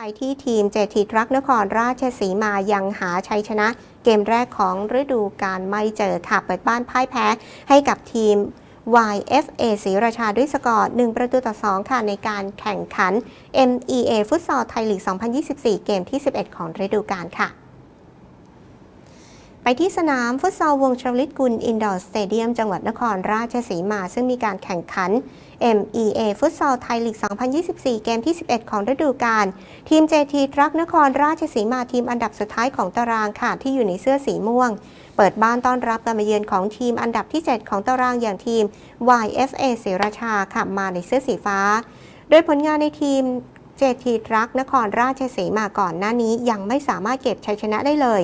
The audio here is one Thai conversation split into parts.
ไปที่ทีมเจทีทรักนครราชสีมายังหาชัยชนะ เกมแรกของฤดูกาลไม่เจอค่ะ เปิดบ้านพ่ายแพ้ให้กับทีม YFA ศรีราชาด้วยสกอร์ 1 ประตูต่อ 2 ค่ะ ในการแข่งขัน MEA ฟุตซอลไทยลีก 2024 เกมที่ 11 ของฤดูกาลค่ะ ไปที่สนามฟุตซอลวงชวลิตกุลอินดอร์สเตเดียมจังหวัดนครราชสีมา ซึ่งมีการแข่งขัน MEA ฟุตซอลไทยลีก 2024 เกมที่ 11 ของฤดูกาล ทีม JT ทรักนครราชสีมาทีมอันดับสุดท้ายของตารางค่ะ ที่อยู่ในเสื้อสีม่วง เปิดบ้านต้อนรับการมาเยือนของทีมอันดับที่ 7 ของตารางอย่างทีม YFA ศรีราชาค่ะมาในเสื้อสีฟ้า โดยผลงานในทีม JT ทรักนครราชสีมาก่อนหน้านี้ยังไม่สามารถเก็บชัยชนะได้เลย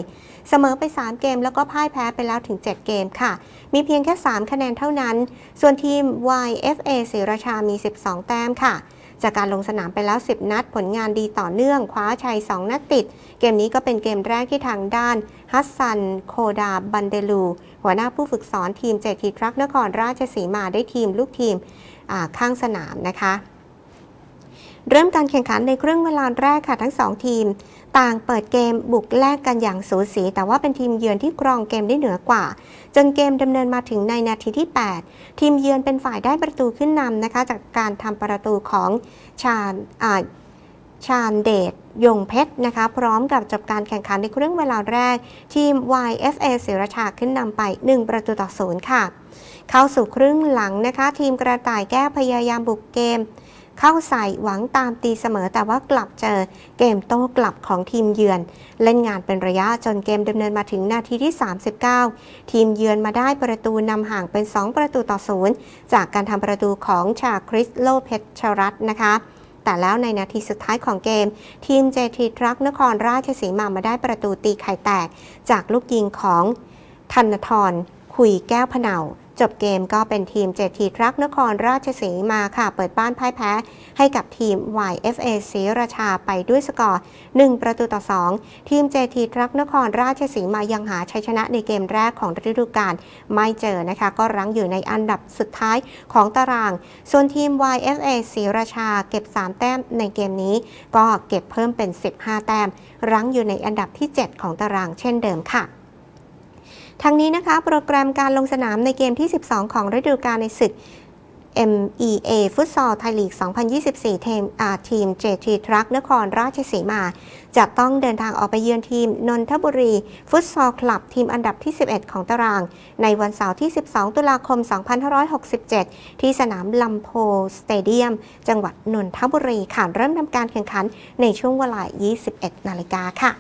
เสมอไป 3 เกมแล้วก็พ่ายแพ้ไปแล้วถึง 7 เกมค่ะ มีเพียงแค่ 3 คะแนนเท่านั้น ส่วนทีม YFA ศรีราชามี 12 แต้มค่ะจากการลงสนามไปแล้ว 10 นัดผลงานดีต่อเนื่อง คว้าชัย 2 นัดติด เกมนี้ก็เป็นเกมแรกที่ทางด้าน ฮัสซัน โคดา บันเดลู หัวหน้าผู้ฝึกสอนทีมเจทีทรักนครราชสีมาได้ทีมลูกทีมข้างสนามนะคะ เริ่มการแข่งขันในครึ่งเวลาแรกค่ะทั้ง 2 ทีม ต่างเปิดเกมบุกแลกกันอย่างสูสี แต่ว่าเป็นทีมเยือนที่ครองเกมได้เหนือกว่า จนเกมดำเนินมาถึงในนาทีที่ 8 ทีมเยือนเป็นฝ่ายได้ประตูขึ้นนำนะคะ จากการทำประตูของชาญชาญเดชยงเพชรนะคะ พร้อมกับจบการแข่งขันในครึ่งเวลาแรก ทีม YFA ศิรชาขึ้นนำไป 1 ประตูต่อศูนย์ค่ะ เข้าสู่ครึ่งหลังนะคะ ทีมกระต่ายแก้วพยายามบุกเกม เข้าใส่หวังตามตีเสมอ แต่ว่ากลับเจอเกมโต้กลับของทีมเยือน เล่นงานเป็นระยะจนเกมดำเนินมาถึงนาทีที่ 39 ทีมเยือนมาได้ประตูนำห่างเป็น 2 ประตูต่อศูนย์จากการทำประตูของชาคริสโลเพชรัตนะคะแต่แล้วในนาทีสุดท้ายของเกม ทีมเจทีทรักนครราชสีมามาได้ประตูตีไข่แตก จากลูกยิงของธนทรคุยแก้วพเนา จบเกมก็เป็นทีมเจทีทรักนครราชสีมาค่ะ เปิดบ้านพ่ายแพ้ให้กับทีม YFA ศรีราชาไปด้วยสกอร์ 1 ประตูต่อ 2 ทีมเจทีทรักนครราชสีมายังหาชัยชนะในเกมแรกของฤดูกาลไม่เจอนะคะ ก็รั้งอยู่ในอันดับสุดท้ายของตาราง ส่วนทีม YFA ศรีราชาเก็บ 3 แต้มในเกมนี้ ก็เก็บเพิ่มเป็น 15 แต้ม รั้งอยู่ในอันดับที่ 7 ของตารางเช่นเดิมค่ะ ทั้งนี้นะคะโปรแกรมการลงสนามในเกมที่ 12 ของฤดูกาลในศึก MEA ฟุตซอลไทยลีก 2024 ทีมอ่าทีม JT ทรักนครราชสีมา จะต้องเดินทางออกไปเยือนทีม นนทบุรี ฟุตซอลคลับทีมอันดับที่ 11 ของตาราง ในวันเสาร์ที่ 12 ตุลาคม 2567 ที่สนามลำโพสเตเดียม จังหวัดนนทบุรีค่ะเริ่มทำการแข่งขันในช่วงเวลา 21 นาฬิกาค่ะ